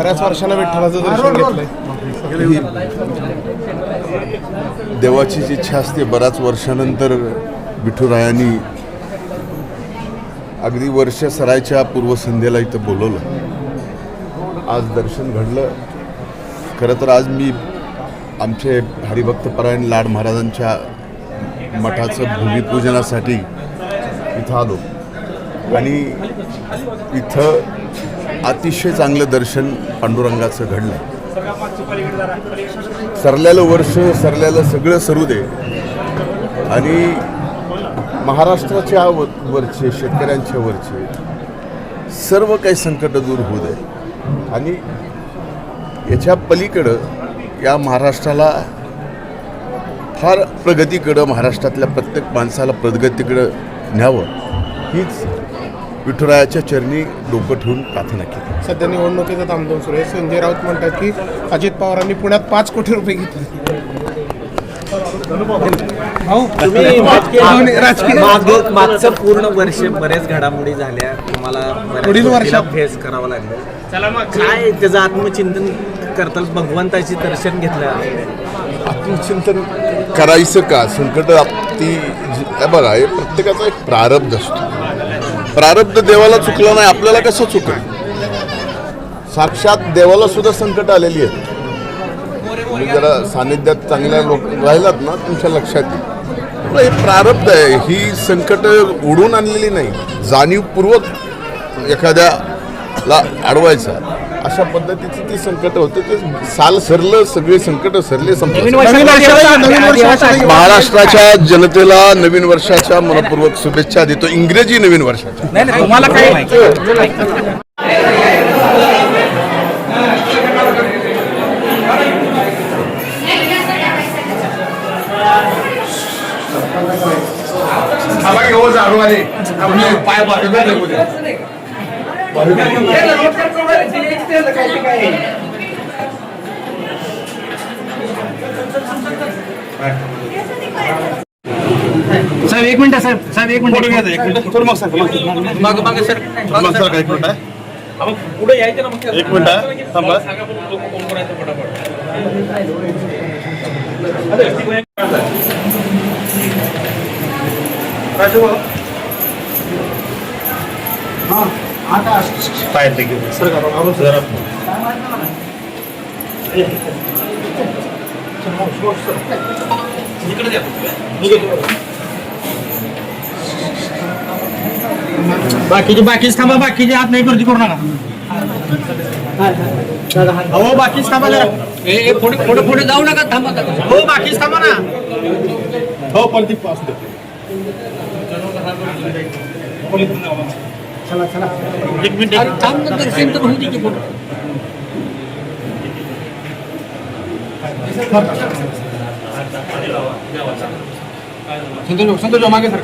बऱ्याच वर्षानं विठ्ठलाचं दर्शन घेतलंय. देवाची जी इच्छा असते बऱ्याच वर्षानंतर विठुरायांनी अगदी वर्ष सरायच्या पूर्वसंध्येला इथं बोलवलं. आज दर्शन घडलं. खरं तर आज मी आमचे हरिभक्तपरायण लाड महाराजांच्या मठाचं भूमिपूजनासाठी इथं आलो. आणि इथं अतिशय चांगलं दर्शन पांडुरंगाचं घडलं सरल्यालं वर्ष सरल्यालं सगळं सरू दे. आणि महाराष्ट्राच्या व- वरचे शेतकऱ्यांच्या वरचे सर्व काही संकट दूर होऊ दे. आणि याच्या पलीकडं या महाराष्ट्राला फार प्रगतीकडं महाराष्ट्रातल्या प्रत्येक माणसाला प्रगतीकडं न्यावं. हीच विठुरायाच्या चरणी डोकं ठेवून प्रार्थना केली. सध्या निवडणुकीचं धामधूम सुरू आहे. संजय राऊत म्हणतात की अजित पवारांनी पुण्यात पाच कोटी रुपये घेतले. मागचं पूर्ण वर्ष बरेच घडामोडी झाल्या. तुम्हाला पुढील वर्षात- फेस करावं लागलं. काय त्याचं आत्मचिंतन करताना भगवंताची दर्शन घेतलं. आत्मचिंतन करायचं का? संकट ती बघा हे प्रत्येकाचा एक प्रारब्ध असतो. प्रारब्ध देवाला चुकलं नाही आपल्याला कसं चुकलं? साक्षात देवाला सुद्धा संकट आलेली आहेत तुम्ही जरा सानिध्यात चांगल्या लोक राहिलात ना तुमच्या लक्षात. येईल हे प्रारब्ध आहे ही संकट उडून आणलेली नाही. जाणीवपूर्वक एखाद्या एखाद्याला अडवायचा. अशा पद्धतीची ती संकट होते. ते साल सरलं सगळे संकट सरले महाराष्ट्राच्या जनतेला नवीन वर्षाच्या मनपूर्वक शुभेच्छा देतो. इंग्रजी नवीन वर्षाच्या. तुम्हाला काय साहेब एक मिनिट साहेब. साहेब एक मिनिट. माग माग. सर. माग सर एक मिनिट पुढे यायचं ना मग. एक मिनिट थांबा. देखील सर द्या. बाकीचे बाकीच थांबा बाकीचे हात नाही गर्दी करू नका. हो बाकीच थांबा जरा. पुढे पुढे पुढे जाऊ नका थांबा. हो बाकीच थांबा ना. हो पण ती पास दे एक मिनिट दर्शन तर होऊ दे की संतोष संतोष मागे सर.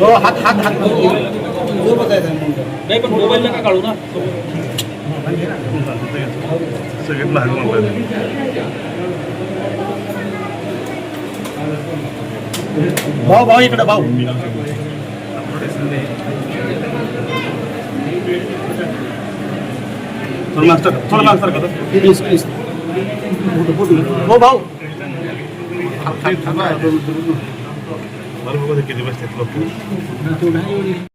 हो हात हात. हात नाही पण मोबाईल नका काढू ना. सगळ्यात लहान मोबाईल भाऊ भाऊ इकडे भाऊ. थोडं मास्टर थोडं मास्टर का प्लीज प्लीज हो भाऊ. किती बसतात लोक?